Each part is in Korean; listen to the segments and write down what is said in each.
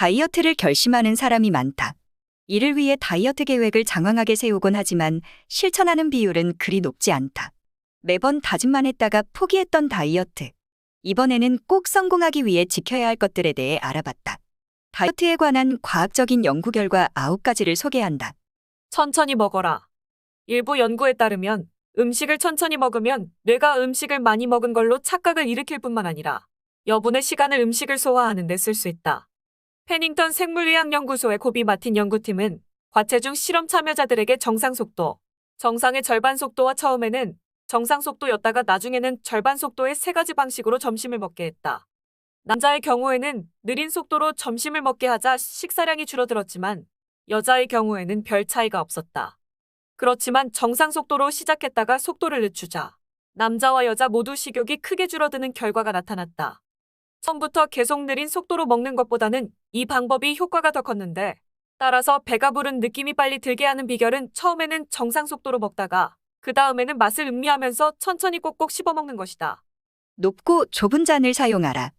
다이어트를 결심하는 사람이 많다. 이를 위해 다이어트 계획을 장황하게 세우곤 하지만 실천하는 비율은 그리 높지 않다. 매번 다짐만 했다가 포기했던 다이어트. 이번에는 꼭 성공하기 위해 지켜야 할 것들에 대해 알아봤다. 다이어트에 관한 과학적인 연구 결과 9가지를 소개한다. 천천히 먹어라. 일부 연구에 따르면 음식을 천천히 먹으면 뇌가 음식을 많이 먹은 걸로 착각을 일으킬 뿐만 아니라 여분의 시간을 음식을 소화하는 데 쓸 수 있다. 페닝턴 생물의학연구소의 고비 마틴 연구팀은 과체 중 실험 참여자들에게 정상 속도, 정상의 절반 속도와 처음에는 정상 속도였다가 나중에는 절반 속도의 세 가지 방식으로 점심을 먹게 했다. 남자의 경우에는 느린 속도로 점심을 먹게 하자 식사량이 줄어들었지만 여자의 경우에는 별 차이가 없었다. 그렇지만 정상 속도로 시작했다가 속도를 늦추자 남자와 여자 모두 식욕이 크게 줄어드는 결과가 나타났다. 처음부터 계속 느린 속도로 먹는 것보다는 이 방법이 효과가 더 컸는데 따라서 배가 부른 느낌이 빨리 들게 하는 비결은 처음에는 정상 속도로 먹다가 그 다음에는 맛을 음미하면서 천천히 꼭꼭 씹어 먹는 것이다. 높고 좁은 잔을 사용하라.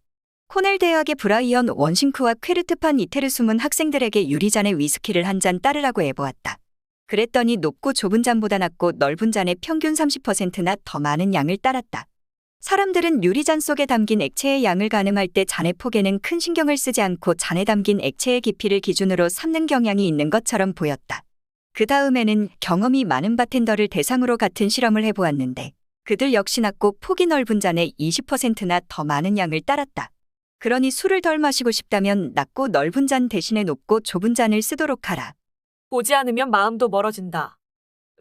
코넬 대학의 브라이언 원싱크와 퀘르트판 이테르 숨은 학생들에게 유리잔에 위스키를 한 잔 따르라고 해보았다. 그랬더니 높고 좁은 잔보다 낮고 넓은 잔에 평균 30%나 더 많은 양을 따랐다. 사람들은 유리잔 속에 담긴 액체의 양을 가늠할 때 잔의 폭에는 큰 신경을 쓰지 않고 잔에 담긴 액체의 깊이를 기준으로 삼는 경향이 있는 것처럼 보였다. 그 다음에는 경험이 많은 바텐더를 대상으로 같은 실험을 해보았는데 그들 역시 낮고 폭이 넓은 잔에 20%나 더 많은 양을 따랐다. 그러니 술을 덜 마시고 싶다면 낮고 넓은 잔 대신에 높고 좁은 잔을 쓰도록 하라. 보지 않으면 마음도 멀어진다.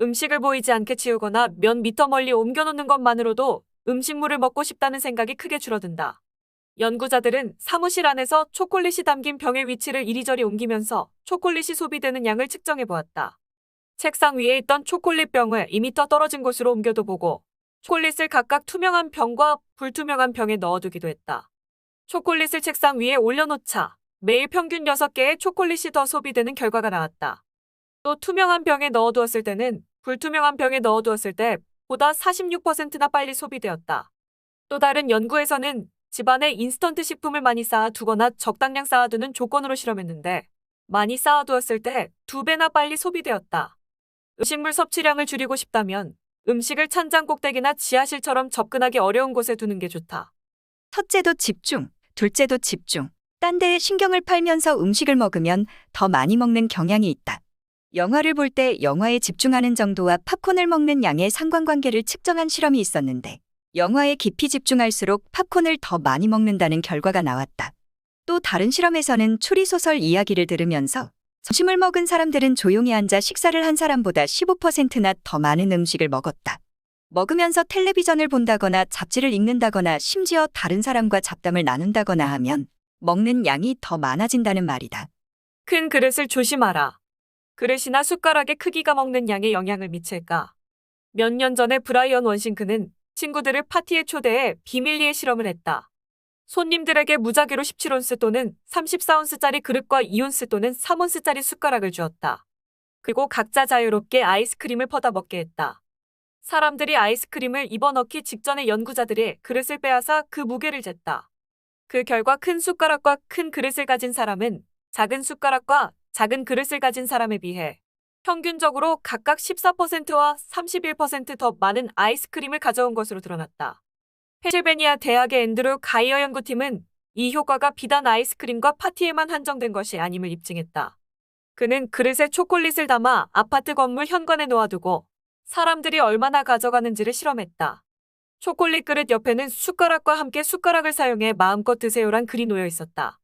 음식을 보이지 않게 치우거나 몇 미터 멀리 옮겨놓는 것만으로도 음식물을 먹고 싶다는 생각이 크게 줄어든다. 연구자들은 사무실 안에서 초콜릿이 담긴 병의 위치를 이리저리 옮기면서 초콜릿이 소비되는 양을 측정해 보았다. 책상 위에 있던 초콜릿 병을 2미터 떨어진 곳으로 옮겨도 보고 초콜릿을 각각 투명한 병과 불투명한 병에 넣어두기도 했다. 초콜릿을 책상 위에 올려놓자 매일 평균 6개의 초콜릿이 더 소비되는 결과가 나왔다. 또 투명한 병에 넣어두었을 때는 불투명한 병에 넣어두었을 때 보다 46%나 빨리 소비되었다. 또 다른 연구에서는 집안에 인스턴트 식품을 많이 쌓아 두거나 적당량 쌓아두는 조건으로 실험했는데 많이 쌓아두었을 때 두 배나 빨리 소비되었다. 음식물 섭취량을 줄이고 싶다면 음식을 찬장 꼭대기나 지하실처럼 접근하기 어려운 곳에 두는 게 좋다. 첫째도 집중, 둘째도 집중. 딴 데에 신경을 팔면서 음식을 먹으면 더 많이 먹는 경향이 있다. 영화를 볼 때 영화에 집중하는 정도와 팝콘을 먹는 양의 상관관계를 측정한 실험이 있었는데 영화에 깊이 집중할수록 팝콘을 더 많이 먹는다는 결과가 나왔다. 또 다른 실험에서는 추리소설 이야기를 들으면서 점심을 먹은 사람들은 조용히 앉아 식사를 한 사람보다 15%나 더 많은 음식을 먹었다. 먹으면서 텔레비전을 본다거나 잡지를 읽는다거나 심지어 다른 사람과 잡담을 나눈다거나 하면 먹는 양이 더 많아진다는 말이다. 큰 그릇을 조심하라. 그릇이나 숟가락의 크기가 먹는 양에 영향을 미칠까? 몇 년 전에 브라이언 원싱크는 친구들을 파티에 초대해 비밀리에 실험을 했다. 손님들에게 무작위로 17온스 또는 34온스짜리 그릇과 2온스 또는 3온스짜리 숟가락을 주었다. 그리고 각자 자유롭게 아이스크림을 퍼다 먹게 했다. 사람들이 아이스크림을 입어 넣기 직전에 연구자들이 그릇을 빼앗아 그 무게를 쟀다. 그 결과 큰 숟가락과 큰 그릇을 가진 사람은 작은 숟가락과 작은 그릇을 가진 사람에 비해 평균적으로 각각 14%와 31%더 많은 아이스크림을 가져온 것으로 드러났다. 펜실베니아 대학의 앤드루 가이어 연구팀은 이 효과가 비단 아이스크림과 파티에만 한정된 것이 아님을 입증했다. 그는 그릇에 초콜릿을 담아 아파트 건물 현관에 놓아두고 사람들이 얼마나 가져가는지를 실험했다. 초콜릿 그릇 옆에는 숟가락과 함께 숟가락을 사용해 마음껏 드세요란 글이 놓여 있었다.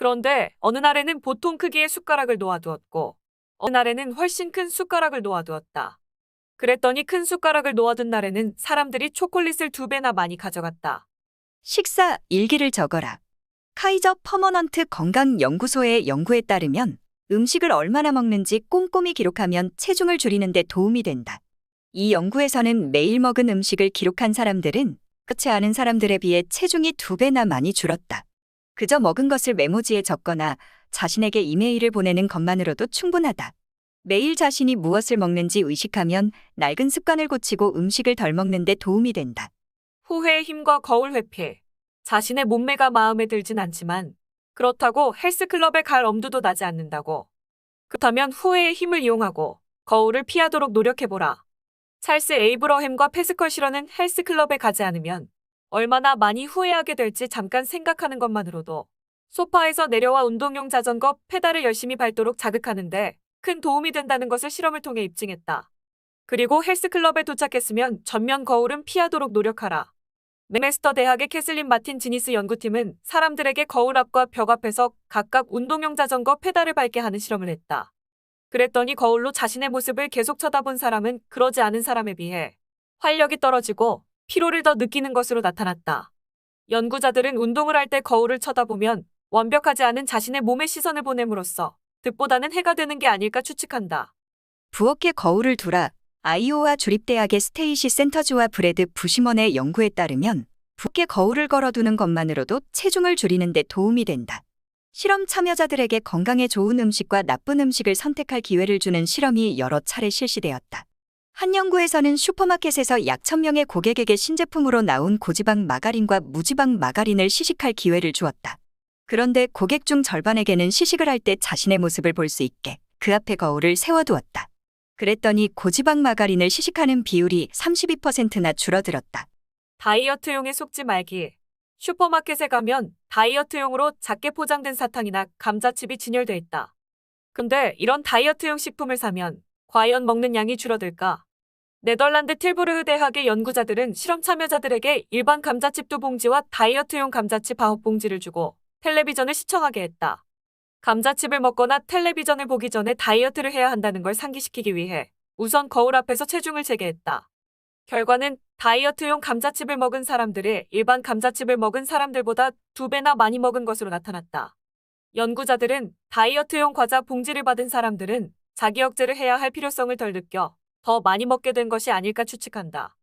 그런데 어느 날에는 보통 크기의 숟가락을 놓아두었고 어느 날에는 훨씬 큰 숟가락을 놓아두었다. 그랬더니 큰 숟가락을 놓아둔 날에는 사람들이 초콜릿을 두 배나 많이 가져갔다. 식사 일기를 적어라. 카이저 퍼머넌트 건강연구소의 연구에 따르면 음식을 얼마나 먹는지 꼼꼼히 기록하면 체중을 줄이는 데 도움이 된다. 이 연구에서는 매일 먹은 음식을 기록한 사람들은 그렇지 않은 사람들에 비해 체중이 두 배나 많이 줄었다. 그저 먹은 것을 메모지에 적거나 자신에게 이메일을 보내는 것만으로도 충분하다. 매일 자신이 무엇을 먹는지 의식하면 낡은 습관을 고치고 음식을 덜 먹는 데 도움이 된다. 후회의 힘과 거울 회피. 자신의 몸매가 마음에 들진 않지만 그렇다고 헬스클럽에 갈 엄두도 나지 않는다고. 그렇다면 후회의 힘을 이용하고 거울을 피하도록 노력해보라. 찰스 에이브러햄과 패스컬 시러는 헬스클럽에 가지 않으면 얼마나 많이 후회하게 될지 잠깐 생각하는 것만으로도 소파에서 내려와 운동용 자전거 페달을 열심히 밟도록 자극하는데 큰 도움이 된다는 것을 실험을 통해 입증했다. 그리고 헬스클럽에 도착했으면 전면 거울은 피하도록 노력하라. 메메스터 대학의 캐슬린 마틴 지니스 연구팀은 사람들에게 거울 앞과 벽 앞에서 각각 운동용 자전거 페달을 밟게 하는 실험을 했다. 그랬더니 거울로 자신의 모습을 계속 쳐다본 사람은 그러지 않은 사람에 비해 활력이 떨어지고 피로를 더 느끼는 것으로 나타났다. 연구자들은 운동을 할 때 거울을 쳐다보면 완벽하지 않은 자신의 몸의 시선을 보냄으로써 득보다는 해가 되는 게 아닐까 추측한다. 부엌에 거울을 두라. 아이오와 주립대학의 스테이시 센터즈와 브래드 부시먼의 연구에 따르면 부엌에 거울을 걸어두는 것만으로도 체중을 줄이는 데 도움이 된다. 실험 참여자들에게 건강에 좋은 음식과 나쁜 음식을 선택할 기회를 주는 실험이 여러 차례 실시되었다. 한 연구에서는 슈퍼마켓에서 약 1000명의 고객에게 신제품으로 나온 고지방 마가린과 무지방 마가린을 시식할 기회를 주었다. 그런데 고객 중 절반에게는 시식을 할 때 자신의 모습을 볼 수 있게 그 앞에 거울을 세워두었다. 그랬더니 고지방 마가린을 시식하는 비율이 32%나 줄어들었다. 다이어트용에 속지 말기. 슈퍼마켓에 가면 다이어트용으로 작게 포장된 사탕이나 감자칩이 진열돼 있다. 근데 이런 다이어트용 식품을 사면 과연 먹는 양이 줄어들까? 네덜란드 틸부르흐 대학의 연구자들은 실험 참여자들에게 일반 감자칩 두 봉지와 다이어트용 감자칩 아홉 봉지를 주고 텔레비전을 시청하게 했다. 감자칩을 먹거나 텔레비전을 보기 전에 다이어트를 해야 한다는 걸 상기시키기 위해 우선 거울 앞에서 체중을 재게 했다. 결과는 다이어트용 감자칩을 먹은 사람들이 일반 감자칩을 먹은 사람들보다 두 배나 많이 먹은 것으로 나타났다. 연구자들은 다이어트용 과자 봉지를 받은 사람들은 자기 억제를 해야 할 필요성을 덜 느껴 더 많이 먹게 된 것이 아닐까 추측한다.